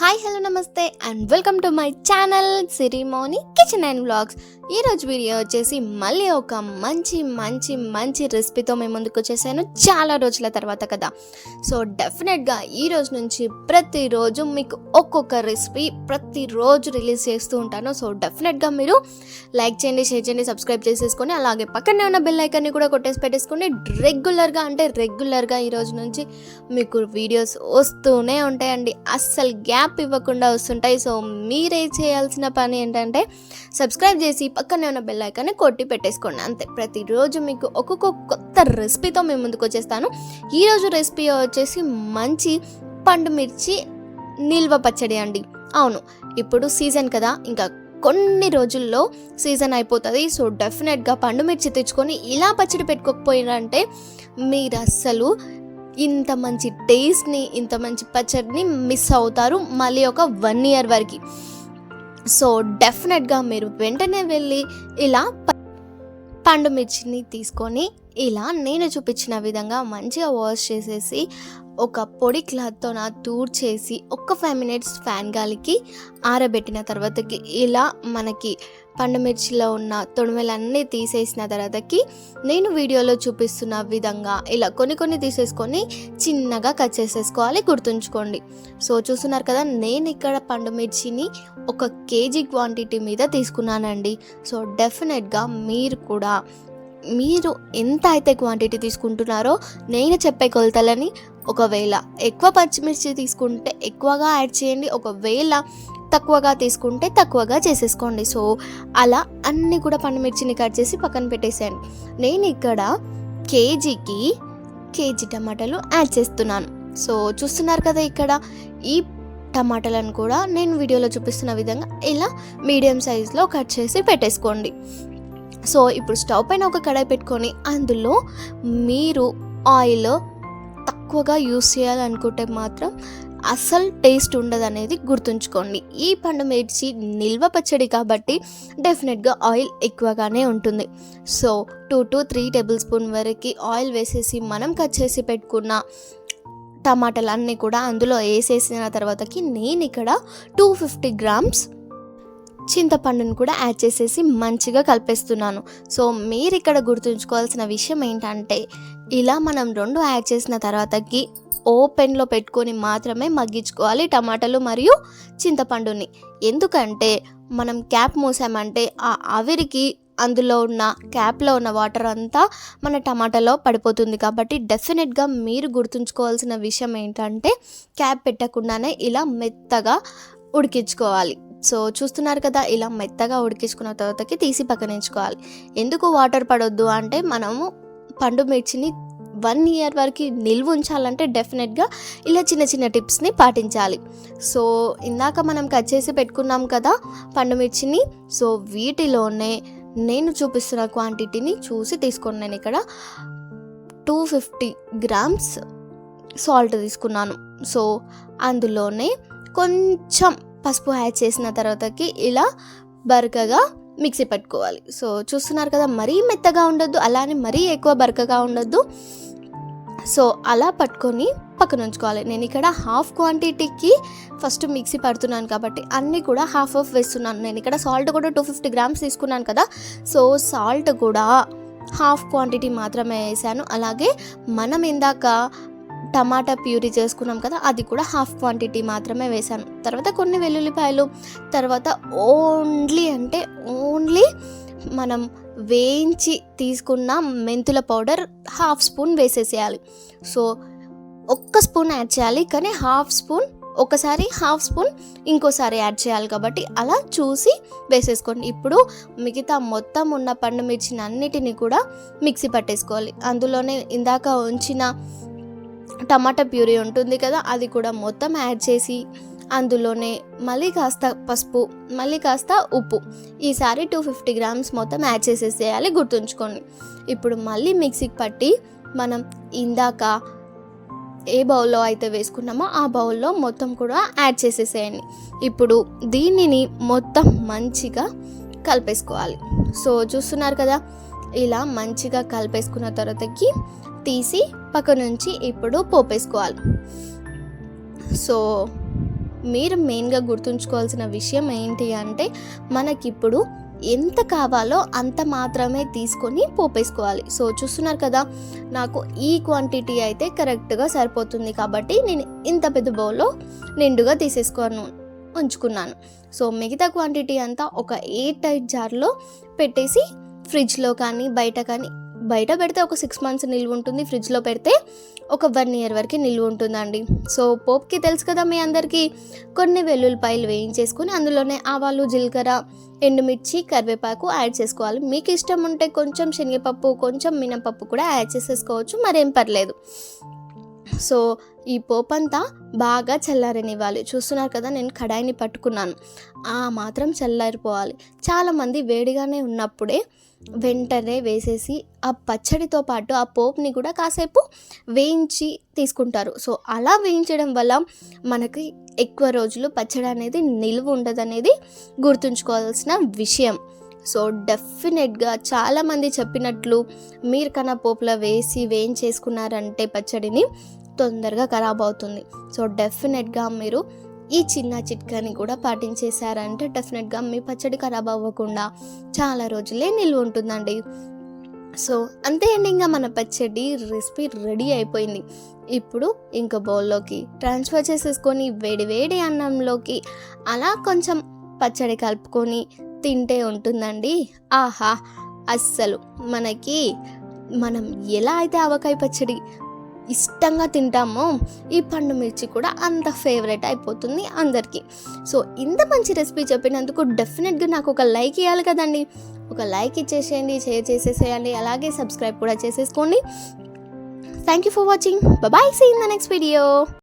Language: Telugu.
హాయ్ హలో నమస్తే and welcome to my channel Sirimoni kitchen and vlogs ఈరోజు వీడియో వచ్చేసి మళ్ళీ ఒక మంచి మంచి మంచి రెసిపీతో మేము ముందుకు వచ్చేసాను. చాలా రోజుల తర్వాత కదా. సో డెఫినెట్గా ఈ రోజు నుంచి ప్రతిరోజు మీకు ఒక్కొక్క రెసిపీ ప్రతిరోజు రిలీజ్ చేస్తూ ఉంటాను. సో డెఫినెట్గా మీరు లైక్ చేయండి షేర్ చేయండి సబ్స్క్రైబ్ చేసేసుకొని అలాగే పక్కనే ఉన్న బెల్ ఐకాన్ని కూడా కొట్టేసి పెట్టేసుకొని రెగ్యులర్గా అంటే రెగ్యులర్గా ఈ రోజు నుంచి మీకు వీడియోస్ వస్తూనే ఉంటాయండి. అస్సలు గ్యాప్ ఇవ్వకుండా వస్తుంటాయి. సో మీరే చేయాల్సిన పని ఏంటంటే సబ్స్క్రైబ్ చేసి పక్కనే ఉన్న బెల్ ఐకాన్ని కొట్టి పెట్టేసుకోండి. అంతే. ప్రతిరోజు మీకు ఒక్కొక్క కొత్త రెసిపీతో మేము ముందుకు వచ్చేస్తాను. ఈరోజు రెసిపీ వచ్చేసి మంచి పండు మిర్చి నిల్వ పచ్చడి అండి. అవును ఇప్పుడు సీజన్ కదా. ఇంకా కొన్ని రోజుల్లో సీజన్ అయిపోతుంది. సో డెఫినెట్గా పండు మిర్చి తెచ్చుకొని ఇలా పచ్చడి పెట్టుకోకపోయినంటే మీరు అస్సలు ఇంత మంచి టేస్ట్ని ఇంత మంచి పచ్చడిని మిస్ అవుతారు మళ్ళీ ఒక వన్ ఇయర్ వరకు. సో డెఫినెట్గా మీరు వెంటనే వెళ్ళి ఇలా ప- పండు మిర్చిని తీసుకొని ఇలా నేను చూపించిన విధంగా మంచిగా వాష్ చేసేసి ఒక పొడి క్లాత్తో నా టూర్ చేసి ఒక్క ఫైవ్ మినిట్స్ ఫ్యాన్ గాలికి ఆరబెట్టిన తర్వాతకి ఇలా మనకి పండుమిర్చిలో ఉన్న తొడిమెలన్నీ తీసేసిన తర్వాతకి నేను వీడియోలో చూపిస్తున్న విధంగా ఇలా కొన్ని కొన్ని తీసేసుకొని చిన్నగా కట్ చేసేసుకోవాలి గుర్తుంచుకోండి. సో చూస్తున్నారు కదా నేను ఇక్కడ పండుమిర్చిని ఒక కేజీ క్వాంటిటీ మీద తీసుకున్నానండి. సో డెఫినెట్గా మీరు కూడా మీరు ఎంత అయితే క్వాంటిటీ తీసుకుంటున్నారో నేను చెప్పే కొలతలని ఒకవేళ ఎక్కువ పచ్చిమిర్చి తీసుకుంటే ఎక్కువగా యాడ్ చేయండి ఒకవేళ తక్కువగా తీసుకుంటే తక్కువగా చేసేసుకోండి. సో అలా అన్నీ కూడా పండుమిర్చిని కట్ చేసి పక్కన పెట్టేసాను నేను ఇక్కడ కేజీకి కేజీ టమాటాలు యాడ్ చేస్తున్నాను. సో చూస్తున్నారు కదా ఇక్కడ ఈ టమాటాలను కూడా నేను వీడియోలో చూపిస్తున్న విధంగా ఇలా మీడియం సైజులో కట్ చేసి పెట్టేసుకోండి. సో ఇప్పుడు స్టవ్ పైన ఒక కడాయి పెట్టుకొని అందులో మీరు ఆయిల్ ఎక్కువగా యూస్ చేయాలనుకుంటే మాత్రం అసలు టేస్ట్ ఉండదు అనేది గుర్తుంచుకోండి. ఈ పండు మిర్చి నిల్వ పచ్చడి కాబట్టి డెఫినెట్గా ఆయిల్ ఎక్కువగానే ఉంటుంది. So two to three tablespoon వరకు ఆయిల్ వేసేసి మనం కట్ చేసి పెట్టుకున్న టమాటాలన్నీ కూడా అందులో వేసేసిన తర్వాతకి నేను ఇక్కడ టూ ఫిఫ్టీ గ్రామ్స్ చింతపండును కూడా యాడ్ చేసేసి మంచిగా కలిపేస్తున్నాను. సో మీరు ఇక్కడ గుర్తుంచుకోవాల్సిన విషయం ఏంటంటే ఇలా మనం రెండు యాడ్ చేసిన తర్వాతకి ఓపెన్లో పెట్టుకొని మాత్రమే మగ్గించుకోవాలి టమాటాలు మరియు చింతపండుని. ఎందుకంటే మనం క్యాప్ మూసామంటే ఆ ఆవిరికి అందులో ఉన్న క్యాప్లో ఉన్న వాటర్ అంతా మన టమాటాలో పడిపోతుంది కాబట్టి డెఫినెట్గా మీరు గుర్తుంచుకోవాల్సిన విషయం ఏంటంటే క్యాప్ పెట్టకుండానే ఇలా మెత్తగా ఉడికించుకోవాలి. సో చూస్తున్నారు కదా ఇలా మెత్తగా ఉడికించుకున్న తర్వాతకి తీసి పక్కనించుకోవాలి ఎందుకు వాటర్ పడొద్దు అంటే మనము పండు మిర్చిని వన్ ఇయర్ వరకు నిల్వ ఉంచాలంటే డెఫినెట్గా ఇలా చిన్న చిన్న టిప్స్ని పాటించాలి. సో ఇందాక మనం కట్ చేసి పెట్టుకున్నాం కదా పండు మిర్చిని సో వీటిలోనే నేను చూపిస్తున్న క్వాంటిటీని చూసి తీసుకోండి నేను ఇక్కడ టూ ఫిఫ్టీ గ్రామ్స్ సాల్ట్ తీసుకున్నాను. సో అందులోనే కొంచెం పసుపు యాడ్ చేసిన తర్వాతకి ఇలా బరకగా మిక్సీ పెట్టుకోవాలి. సో చూస్తున్నారు కదా మరీ మెత్తగా ఉండొద్దు అలానే మరీ ఎక్కువ బరకగా ఉండొద్దు. సో అలా పట్టుకొని పక్కన ఉంచుకోవాలి. నేను ఇక్కడ హాఫ్ క్వాంటిటీకి ఫస్ట్ మిక్సీ పడుతున్నాను కాబట్టి అన్నీ కూడా హాఫ్ హాఫ్ వేస్తున్నాను. నేను ఇక్కడ సాల్ట్ కూడా టూ ఫిఫ్టీ గ్రామ్స్ తీసుకున్నాను కదా సో సాల్ట్ కూడా హాఫ్ క్వాంటిటీ మాత్రమే వేసాను. అలాగే మనం ఇందాక టమాటా ప్యూరీ చేసుకున్నాం కదా అది కూడా హాఫ్ క్వాంటిటీ మాత్రమే వేసాను తర్వాత కొన్ని వెల్లుల్లిపాయలు తర్వాత ఓన్లీ అంటే ఓన్లీ మనం వేయించి తీసుకున్న మెంతుల పౌడర్ హాఫ్ స్పూన్ వేసేసేయాలి. సో ఒక్క స్పూన్ యాడ్ చేయాలి కానీ హాఫ్ స్పూన్ ఒకసారి హాఫ్ స్పూన్ ఇంకోసారి యాడ్ చేయాలి కాబట్టి అలా చూసి వేసేసుకోండి. ఇప్పుడు మిగతా మొత్తం ఉన్న పండు మిర్చిని అన్నిటిని కూడా మిక్సీ పట్టేసుకోవాలి. అందులోనే ఇందాక ఉంచిన టమాటా ప్యూరీ ఉంటుంది కదా అది కూడా మొత్తం యాడ్ చేసి అందులోనే మళ్ళీ కాస్త పసుపు మళ్ళీ కాస్త ఉప్పు. ఈసారి టూ ఫిఫ్టీ గ్రామ్స్ మొత్తం యాడ్ చేసేసేయాలి గుర్తుంచుకోండి. ఇప్పుడు మళ్ళీ మిక్సీకి పట్టి మనం ఇందాక ఏ బౌల్లో అయితే వేసుకున్నామో ఆ బౌల్లో మొత్తం కూడా యాడ్ చేసేసేయండి. ఇప్పుడు దీనిని మొత్తం మంచిగా కలిపేసుకోవాలి. సో చూస్తున్నారు కదా ఇలా మంచిగా కలిపేసుకున్న తర్వాతకి తీసి పక్క నుంచి ఇప్పుడు పోపేసుకోవాలి. సో మీరు మెయిన్గా గుర్తుంచుకోవాల్సిన విషయం ఏంటి అంటే మనకిప్పుడు ఎంత కావాలో అంత మాత్రమే తీసుకొని పోపేసుకోవాలి. సో చూస్తున్నారు కదా నాకు ఈ క్వాంటిటీ అయితే కరెక్ట్గా సరిపోతుంది కాబట్టి నేను ఇంత పెద్ద బౌల్లో నిండుగా తీసేసుకోను ఉంచుకున్నాను. సో మిగతా క్వాంటిటీ అంతా ఒక ఎయిట్ టైట్ జార్లో పెట్టేసి ఫ్రిడ్జ్లో కానీ బయట కానీ బయట పెడితే ఒక సిక్స్ మంత్స్ నిల్వ ఉంటుంది ఫ్రిడ్జ్లో పెడితే ఒక వన్ ఇయర్ వరకు నిల్వ ఉంటుందండి. సో పోప్కి తెలుసు కదా మీ అందరికీ కొన్ని వెల్లుల్లిపాయలు వేయించేసుకుని అందులోనే ఆవాలు జీలకర్ర ఎండుమిర్చి కరివేపాకు యాడ్ చేసుకోవాలి. మీకు ఇష్టం ఉంటే కొంచెం శనగపప్పు కొంచెం మినపప్పు కూడా యాడ్ చేసేసుకోవచ్చు మరేం పర్లేదు. సో ఈ పోపు అంతా బాగా చల్లారనివ్వాలి. చూస్తున్నారు కదా నేను కడాయిని పట్టుకున్నాను. ఆ మాత్రం చల్లారిపోవాలి. చాలామంది వేడిగానే ఉన్నప్పుడే వెంటనే వేసేసి ఆ పచ్చడితో పాటు ఆ పోపుని కూడా కాసేపు వేయించి తీసుకుంటారు. సో అలా వేయించడం వల్ల మనకి ఎక్కువ రోజులు పచ్చడి అనేది నిలువ ఉండదనేది గుర్తుంచుకోవాల్సిన విషయం. సో డెఫినెట్గా చాలామంది చెప్పినట్లు మీరు కన్నా పోపులో వేసి వేయించేసుకున్నారంటే పచ్చడిని తొందరగా ఖరాబ్ అవుతుంది. సో డెఫినెట్గా మీరు ఈ చిన్న చిట్కాని కూడా పాటించేశారంటే డెఫినెట్గా మీ పచ్చడి ఖరాబ్ అవ్వకుండా చాలా రోజులే నిల్వ ఉంటుందండి. సో అంతే అండి ఇంకా మన పచ్చడి రెసిపీ రెడీ అయిపోయింది. ఇప్పుడు ఇంకా బౌల్లోకి ట్రాన్స్ఫర్ చేసేసుకొని వేడి వేడి అన్నంలోకి అలా కొంచెం పచ్చడి కలుపుకొని తింటే ఉంటుందండి. ఆహా! అస్సలు మనకి మనం ఎలా అయితే ఆవకాయ పచ్చడి ఇష్టంగా తింటామో ఈ పండు మిర్చి కూడా అంత ఫేవరెట్ అయిపోతుంది అందరికీ. సో ఇంత మంచి రెసిపీ చెప్పినందుకు డెఫినెట్గా నాకు ఒక లైక్ ఇవ్వాలి కదండి. ఒక లైక్ ఇచ్చేసేయండి షేర్ చేసేసేయండి అలాగే సబ్స్క్రైబ్ కూడా చేసేసుకోండి. Thank you for watching bye see in the next video